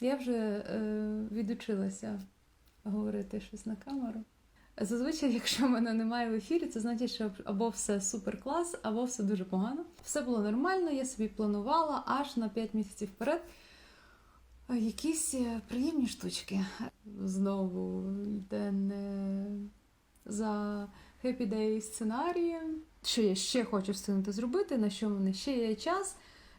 Я вже е, відучилася говорити щось на камеру. Зазвичай, якщо мене немає в ефірі, це значить, що або все супер клас, або все дуже погано. Все було нормально, я собі планувала аж на 5 місяців вперед. Якісь е, приємні штучки. Знову йде не за Happy Day сценарієм. Що я ще хочу встигнути зробити, на що в мене ще є час,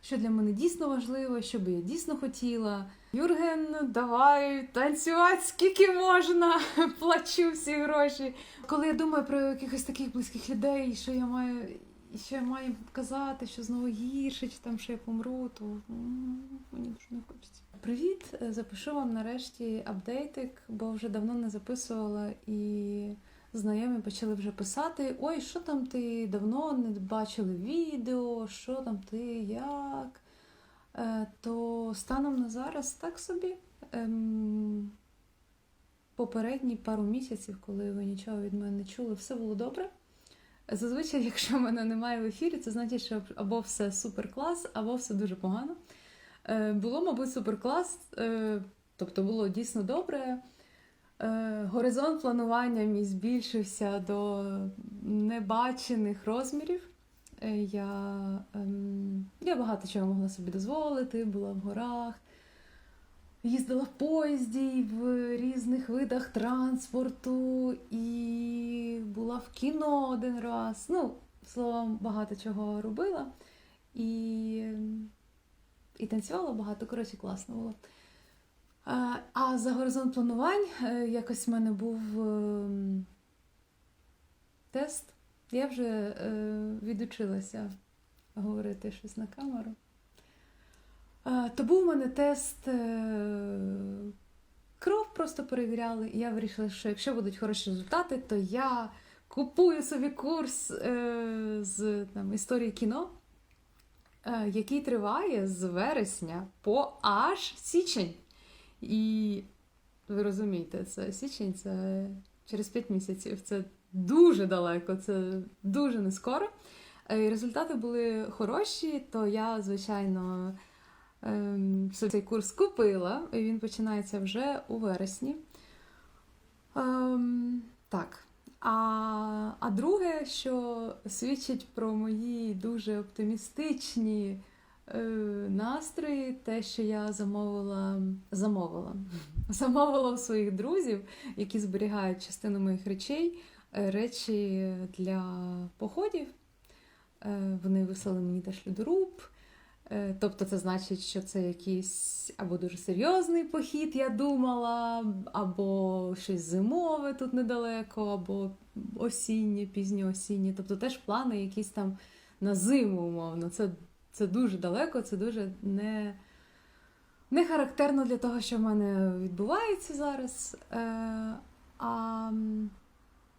що для мене дійсно важливо, що би я дійсно хотіла. Юрген, давай танцювати скільки можна, плачу всі гроші. Коли я думаю про якихось таких близьких людей, що я маю, що я маю казати, що знову гірше, чи там що я помру, то мені дуже не хочеться. Привіт! Запишу вам нарешті апдейтик, бо вже давно не записувала і знайомі почали вже писати: Ой, що там ти давно не бачили відео, що там ти, як? Е, то станом на зараз так собі. Ем, попередні пару місяців, коли ви нічого від мене не чули, все було добре. Зазвичай, якщо мене немає в ефірі, це значить, що або все супер клас, або все дуже погано. Е, було, мабуть, супер клас, е, тобто було дійсно добре. Е, горизонт планування мій збільшився до небачених розмірів. Е, Я, ем, я багато чого могла собі дозволити, була в горах, їздила в поїзді в різних видах транспорту і була в кіно один раз. Ну, словом, багато чого робила. І, і танцювала багато, коротше, класно було. А, а за горизонт планувань е, якось в мене був ем, тест. Я вже е, відучилася говорити щось на камеру. То був у мене тест. Е, кров просто перевіряли, і я вирішила, що якщо будуть хороші результати, то я купую собі курс е, з там, історії кіно, е, який триває з вересня по аж січень. І ви розумієте, це січень, це через 5 місяців. Це дуже далеко, це дуже не скоро. Е, Результати були хороші, то я, звичайно, ем, цей курс купила, і він починається вже у вересні. Ем, так. А, а друге, що свідчить про мої дуже оптимістичні е, настрої, те, що я замовила, замовила, замовила у своїх друзів, які зберігають частину моїх речей, е, речі для походів. Е, Вони вислали мені. Е, Тобто це значить, що це якийсь або дуже серйозний похід, я думала, або щось зимове тут недалеко, або осіннє, пізньоосіннє. Тобто теж плани якісь там на зиму, умовно. Це, це дуже далеко, це дуже не, не характерно для того, що в мене відбувається зараз. Е, а,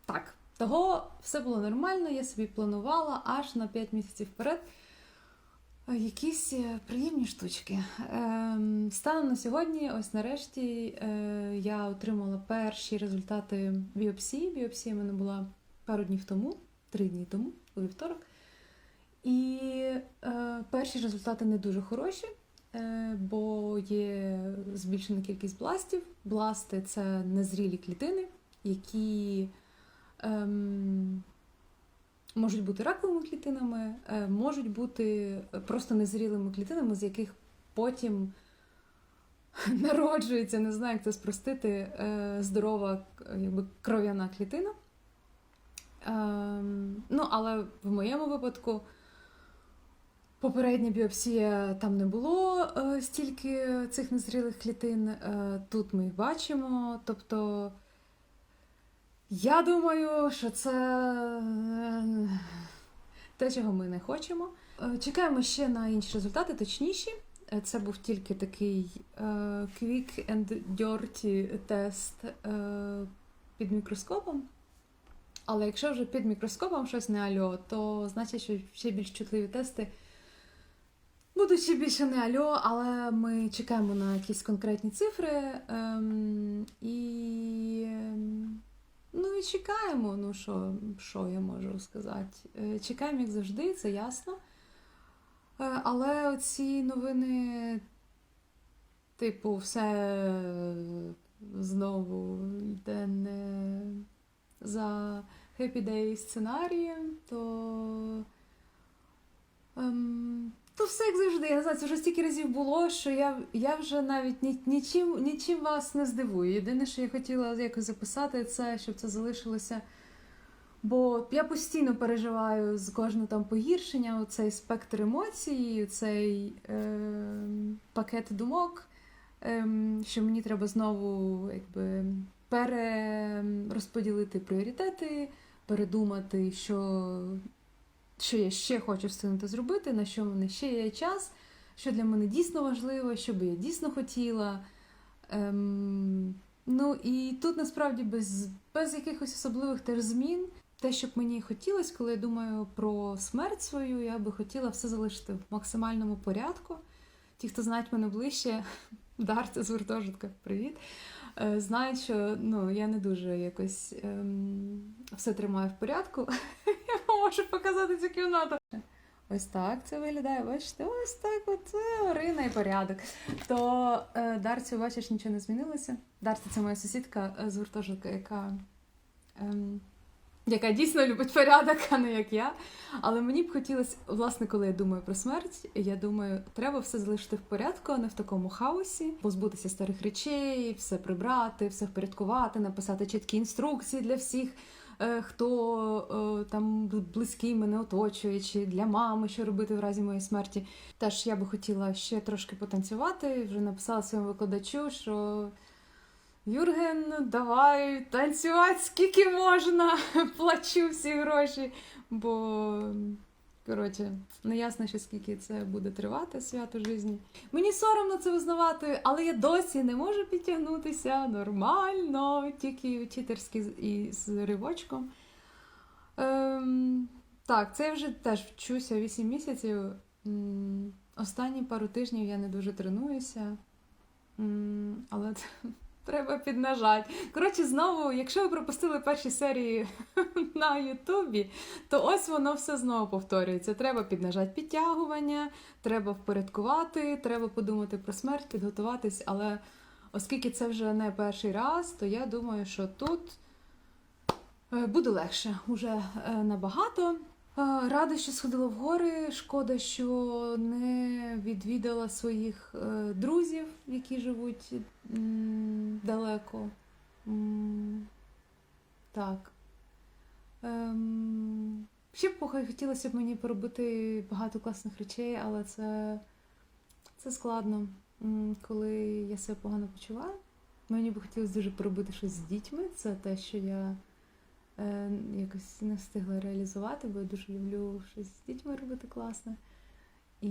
так, того все було нормально, я собі планувала аж на 5 місяців вперед. Е, Якісь е, приємні штучки. Ем, Станом на сьогодні, ось нарешті, е, я отримала перші результати біопсії. Біопсія в мене була пару днів тому, три дні тому, у вівторок. І е, перші результати не дуже хороші, е, бо є збільшена кількість бластів. Бласти це незрілі клітини, які ем, можуть бути раковими клітинами, е, можуть бути просто незрілими клітинами, з яких потім народжується, не знаю, як це спростити, е, здорова е, якби, кров'яна клітина. Ем, Ну, але в моєму випадку попередня біопсія там не було е, стільки цих незрілих клітин. Е, Тут ми їх бачимо. Тобто, я думаю, що це е, те, чого ми не хочемо. Чекаємо ще на інші результати, точніші. Це був тільки такий quick and dirty тест під мікроскопом. Але якщо вже під мікроскопом щось не альо, то значить, що ще більш чутливі тести будуть ще більше не альо, але ми чекаємо на якісь конкретні цифри. Ем, і, ем, ну і чекаємо. Ну, що, що я можу сказати? Е, Чекаємо, як завжди, це ясно. Е, Але ці новини типу, все знову йде не за Happy Day сценарієм, то. Ем, то все як завжди. Я не знаю, це вже стільки разів було, що я, я вже навіть ні, нічим, нічим вас не здивую. Єдине, що я хотіла якось записати, це щоб це залишилося. Бо я постійно переживаю з кожного там погіршення, цей спектр емоцій, цей е, пакет думок, е, що мені треба знову якби, перерозподілити пріоритети, передумати, що, що я ще хочу встигнути зробити, на що в мене ще є час, що для мене дійсно важливо, що би я дійсно хотіла. Ем, ну і тут насправді без, без якихось особливих теж змін. Те, що б мені хотілося, коли я думаю про смерть свою, я би хотіла все залишити в максимальному порядку. Ті, хто знають мене ближче, Дарця з гуртожитка, привіт. е, Знають, що ну, я не дуже якось ем, все тримаю в порядку. можу показати цю кімнату. Ось так це виглядає. Бачите, ось так от це Орина і порядок. То е, Дарцю, бачиш, нічого не змінилося. Дарця це моя сусідка е, з гуртожитка, яка. Ем, яка дійсно любить порядок, а не як я. Але мені б хотілося, власне, коли я думаю про смерть, я думаю, треба все залишити в порядку, а не в такому хаосі, позбутися старих речей, все прибрати, все впорядкувати, написати чіткі інструкції для всіх. Е, Хто е, там близький мене оточує, чи для мами, що робити в разі моєї смерті. Теж я би хотіла ще трошки потанцювати. Вже написала своєму викладачу, що Юрген, давай танцювати скільки можна, плачу всі гроші, бо коротше, не ясно, ще скільки це буде тривати свято житті. Мені соромно це визнавати, але я досі не можу підтягнутися нормально, тільки вчительськи і з ривочком. Ем, так, це я вже теж вчуся 8 місяців. Останні пару тижнів я не дуже тренуюся, але Треба піднажати. Коротше, знову, якщо ви пропустили перші серії на Ютубі, то ось воно все знову повторюється. Треба піднажати підтягування, треба впорядкувати, треба подумати про смерть, підготуватись. Але оскільки це вже не перший раз, то я думаю, що тут е, буде легше уже е, набагато. Рада, що сходила в гори. Шкода, що не відвідала своїх е, друзів, які живуть далеко. Так. Ем, ще б хотілося б мені поробити багато класних речей, але це, це складно, коли я себе погано почуваю. Мені б хотілося дуже поробити щось з дітьми. Це те, що я якось не встигла реалізувати, бо я дуже люблю щось з дітьми робити класне. І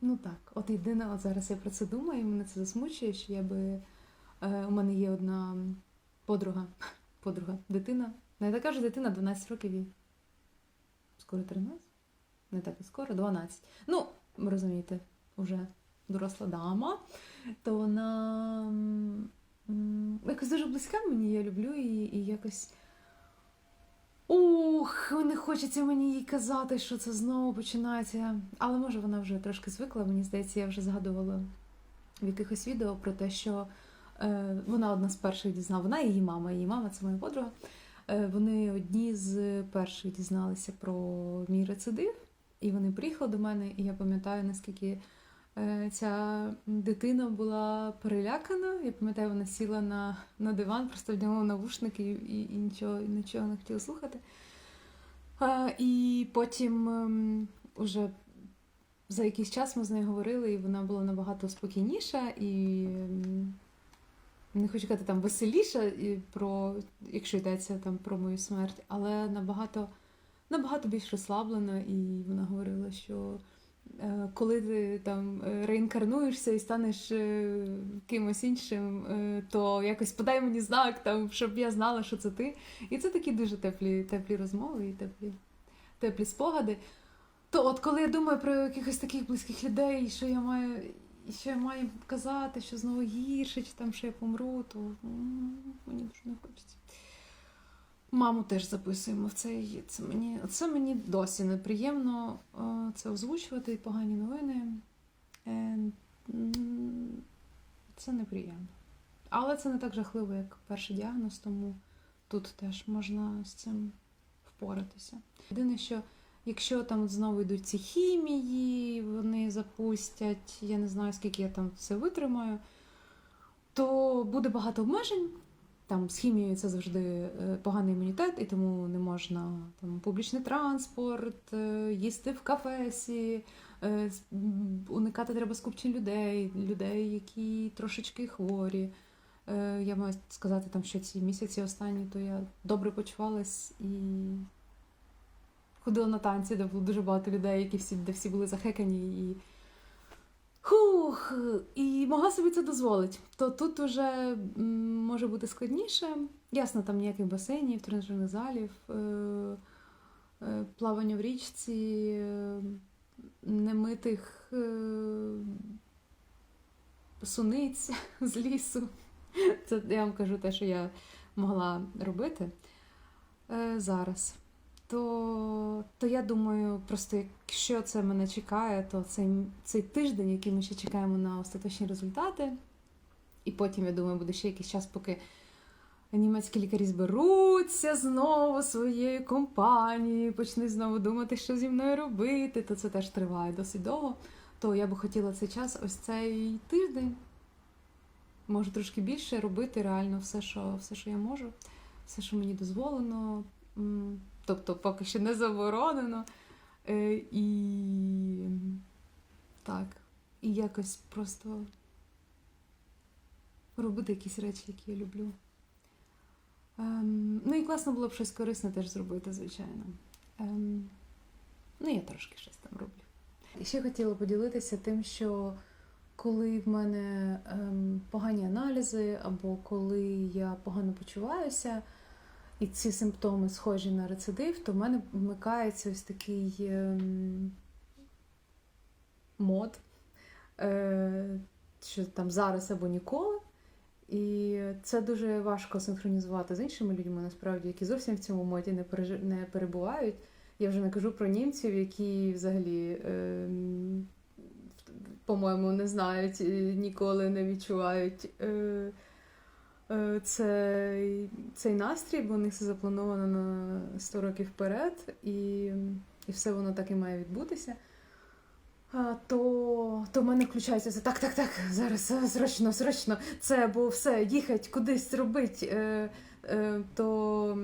ну так, от єдине, от зараз я про це думаю, і мене це засмучує, що я би. Е, у мене є одна подруга, подруга, дитина. Не така ж дитина 12 років їй. Скоро 13? Не так і скоро, 12. Ну, розумієте, вже доросла дама, то вона якось дуже близька мені, я люблю її і якось. Ух, не хочеться мені їй казати, що це знову починається. Але може вона вже трошки звикла. Мені здається, я вже згадувала в якихось відео про те, що е, вона одна з перших дізнала. Вона і її мама, її мама це моя подруга. Е, вони одні з перших дізналися про мій рецидив, і вони приїхали до мене, і я пам'ятаю, наскільки ця дитина була перелякана. Я пам'ятаю, вона сіла на, на диван, просто вдягнула навушники і, і нічого, і нічого не хотіла слухати. А, і потім ем, уже за якийсь час ми з нею говорили, і вона була набагато спокійніша і. ем, Не хочу казати там веселіша, і про, якщо йдеться там про мою смерть, але набагато, набагато більш розслаблена, і вона говорила, що е, коли ти там е, реінкарнуєшся і станеш е, кимось іншим, е, то якось подай мені знак, там, щоб я знала, що це ти. І це такі дуже теплі, теплі розмови і теплі, теплі спогади. То от коли я думаю про якихось таких близьких людей, що я маю, що я маю казати, що знову гірше, чи там що я помру, то мені дуже не хочеться. Маму теж записуємо в цей. Це мені, це мені досі неприємно е, це озвучувати, погані новини. Е, це неприємно. Але це не так жахливо, як перший діагноз, тому тут теж можна з цим впоратися. Єдине, що якщо там знову йдуть ці хімії, вони запустять, я не знаю, скільки я там це витримаю, то буде багато обмежень. Там з хімією це завжди е, поганий імунітет, і тому не можна там публічний транспорт, е, їсти в кафесі, е, уникати треба скупчень людей, людей, які трошечки хворі. Я маю сказати, там, що ці місяці останні, то я добре почувалась і ходила на танці, де було дуже багато людей, які всі, де всі були захекані і. Хух, і могла собі це дозволити. То тут вже може бути складніше. Ясно, там ніяких басейнів, тренажерних залів, е, е, плавання в річці, е, немитих суниць з лісу. Це я вам кажу те, що я могла робити зараз. То, то я думаю, просто якщо це мене чекає, то цей, цей тиждень, який ми ще чекаємо на остаточні результати, і потім, я думаю, буде ще якийсь час, поки німецькі лікарі зберуться знову своєю компанією, почнуть знову думати, що зі мною робити, то це теж триває досить довго. То я би хотіла цей час, ось цей тиждень, може трошки більше робити реально все, що, все, що я можу, все, що мені дозволено. Тобто поки що не заборонено. Е, і так. І якось просто робити якісь речі, які я люблю. Ем, ну і класно було б щось корисне теж зробити, звичайно. Ем, ну, я трошки щось там роблю. І ще хотіла поділитися тим, що коли в мене ем, погані аналізи, або коли я погано почуваюся, і ці симптоми схожі на рецидив, то в мене вмикається ось такий ем, мод, е, що там зараз або ніколи. І це дуже важко синхронізувати з іншими людьми, насправді, які зовсім в цьому моді не, пережи... не перебувають. Я вже не кажу про німців, які взагалі, ем, по-моєму, не знають, ніколи не відчувають. Е, Е, цей, цей настрій, бо у них все заплановано на 100 років вперед, і, і все воно так і має відбутися. То, то в мене включається це так, так, так, зараз срочно, срочно, це, бо все, їхать кудись робить. Е, е, то,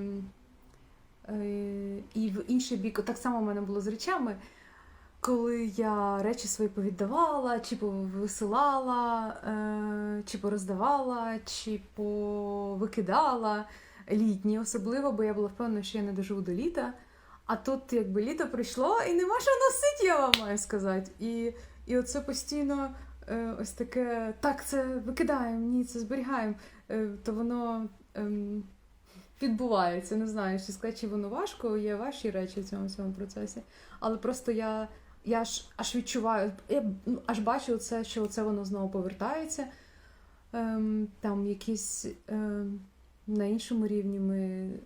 е, і в інший бік, так само в мене було з речами коли я речі свої повіддавала, чи повисилала, е, чи пороздавала, чи повикидала літні, особливо, бо я була впевнена, що я не доживу до літа. А тут якби літо прийшло і нема що носити, я вам маю сказати. І, і оце постійно е, ось таке, так, це викидаємо, ні, це зберігаємо. Е, то воно ем, відбувається. Не знаю, чи сказати, чи воно важко, є ваші речі в цьому цьому процесі. Але просто я, я аж, аж відчуваю, я ну, аж бачу це, що це воно знову повертається. Ем, там якісь ем, на іншому рівні ми.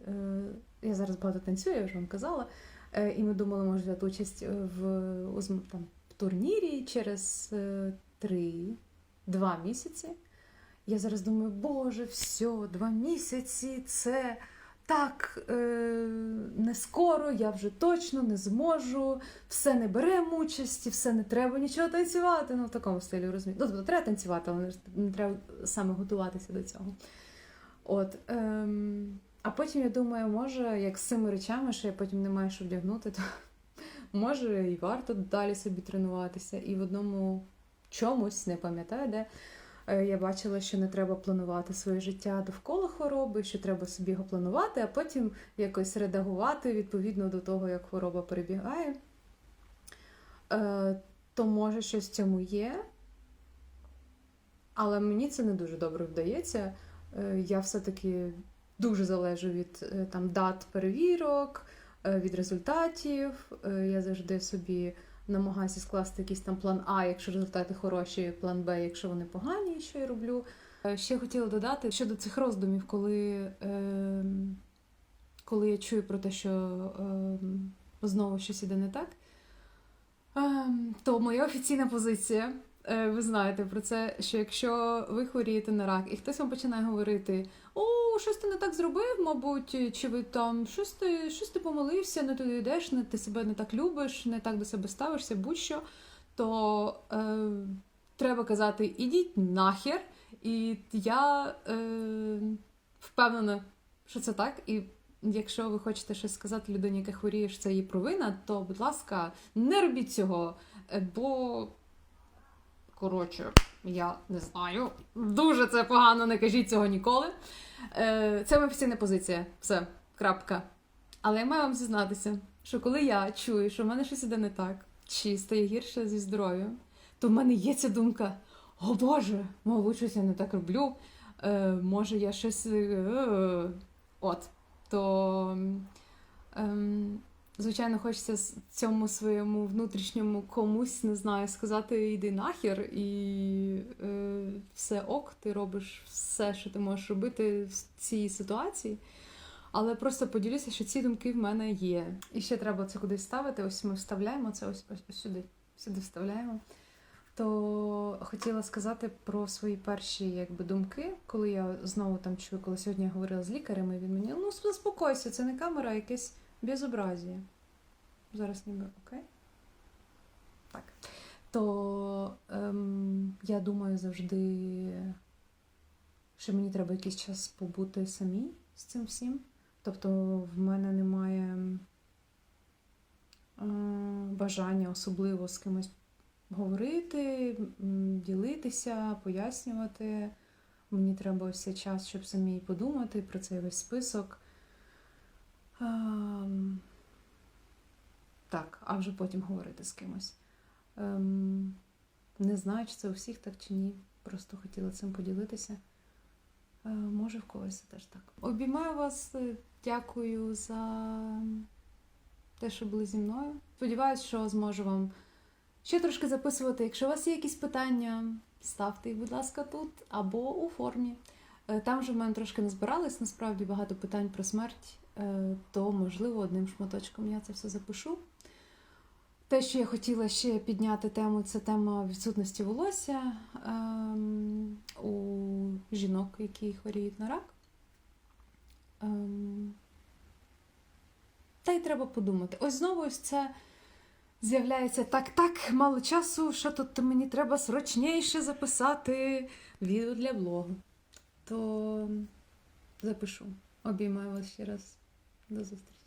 Е, я зараз багато танцюю, я вже вам казала. Е, і ми думали, може взяти участь в, у там, в турнірі через е, три, два місяці. Я зараз думаю, боже, все, два місяці це так е, не скоро, я вже точно не зможу, все не беремо участі, все не треба нічого танцювати. Ну, в такому стилі розумієте. Ну, тобто треба танцювати, але не треба саме готуватися до цього. От, ем, а потім я думаю, може, як з цими речами, що я потім не маю що вдягнути, то може і варто далі собі тренуватися. І в одному чомусь, не пам'ятаю, де е, я бачила, що не треба планувати своє життя довкола хвороби, що треба собі його планувати, а потім якось редагувати відповідно до того, як хвороба перебігає. Е, То може щось в цьому є. Але мені це не дуже добре вдається. Е, Я все-таки дуже залежу від е, там, дат перевірок, е, від результатів. Е, Я завжди собі намагаюся скласти якийсь там план А, якщо результати хороші, план Б, якщо вони погані, що я роблю. Е, Ще хотіла додати щодо цих роздумів, коли, е, коли я чую про те, що е, знову щось іде не так. е, То моя офіційна позиція ви знаєте про це, що якщо ви хворієте на рак, і хтось вам починає говорити: О, щось ти не так зробив, мабуть, чи ви там щось ти, щось ти помилився, не туди йдеш, не ти себе не так любиш, не так до себе ставишся, будь-що, то е, треба казати: ідіть нахер. І я е, впевнена, що це так. І якщо ви хочете щось сказати людині, яка хворіє, що це її провина, то, будь ласка, не робіть цього. Е, Бо, коротше, я не знаю. Дуже це погано, не кажіть цього ніколи. Е, Це офіційна позиція. Все, крапка. Але я маю вам зізнатися, що коли я чую, що в мене щось іде не так, чи стає гірше зі здоров'ям, то в мене є ця думка: о Боже, мабуть, щось я не так роблю. Е, може, я щось. е, От. То, ем, звичайно, хочеться цьому своєму внутрішньому комусь, не знаю, сказати йди нахер, і е, все ок, ти робиш все, що ти можеш робити в цій ситуації. Але просто поділюся, що ці думки в мене є. І ще треба це кудись ставити. Ось ми вставляємо це ось, ось, ось сюди. Сюди вставляємо. То хотіла сказати про свої перші якби, думки, коли я знову там чую, коли сьогодні я говорила з лікарем, і він мені ну заспокойся, це не камера, а якесь безобразія. Зараз ніби окей. Так. То ем, я думаю завжди, що мені треба якийсь час побути самій з цим всім. Тобто в мене немає е, бажання особливо з кимось говорити, ділитися, пояснювати. Мені треба ось цей час, щоб самій подумати про цей весь список. Ем, так, а вже потім говорити з кимось. Ем, не знаю, чи це у всіх так чи ні. Просто хотіла цим поділитися. Е, може, в когось теж так. Обіймаю вас, е, дякую за те, що були зі мною. Сподіваюсь, що зможу вам ще трошки записувати. Якщо у вас є якісь питання, ставте їх, будь ласка, тут або у формі. Е, Там вже в мене трошки не збиралось, насправді багато питань про смерть, е, то, можливо, одним шматочком я це все запишу. Те, що я хотіла ще підняти тему, це тема відсутності волосся ем, у жінок, які хворіють на рак. Ем, та й треба подумати. Ось знову ось це з'являється так, так, мало часу, що тут мені треба срочніше записати відео для блогу. То запишу. Обіймаю вас ще раз. До зустрічі.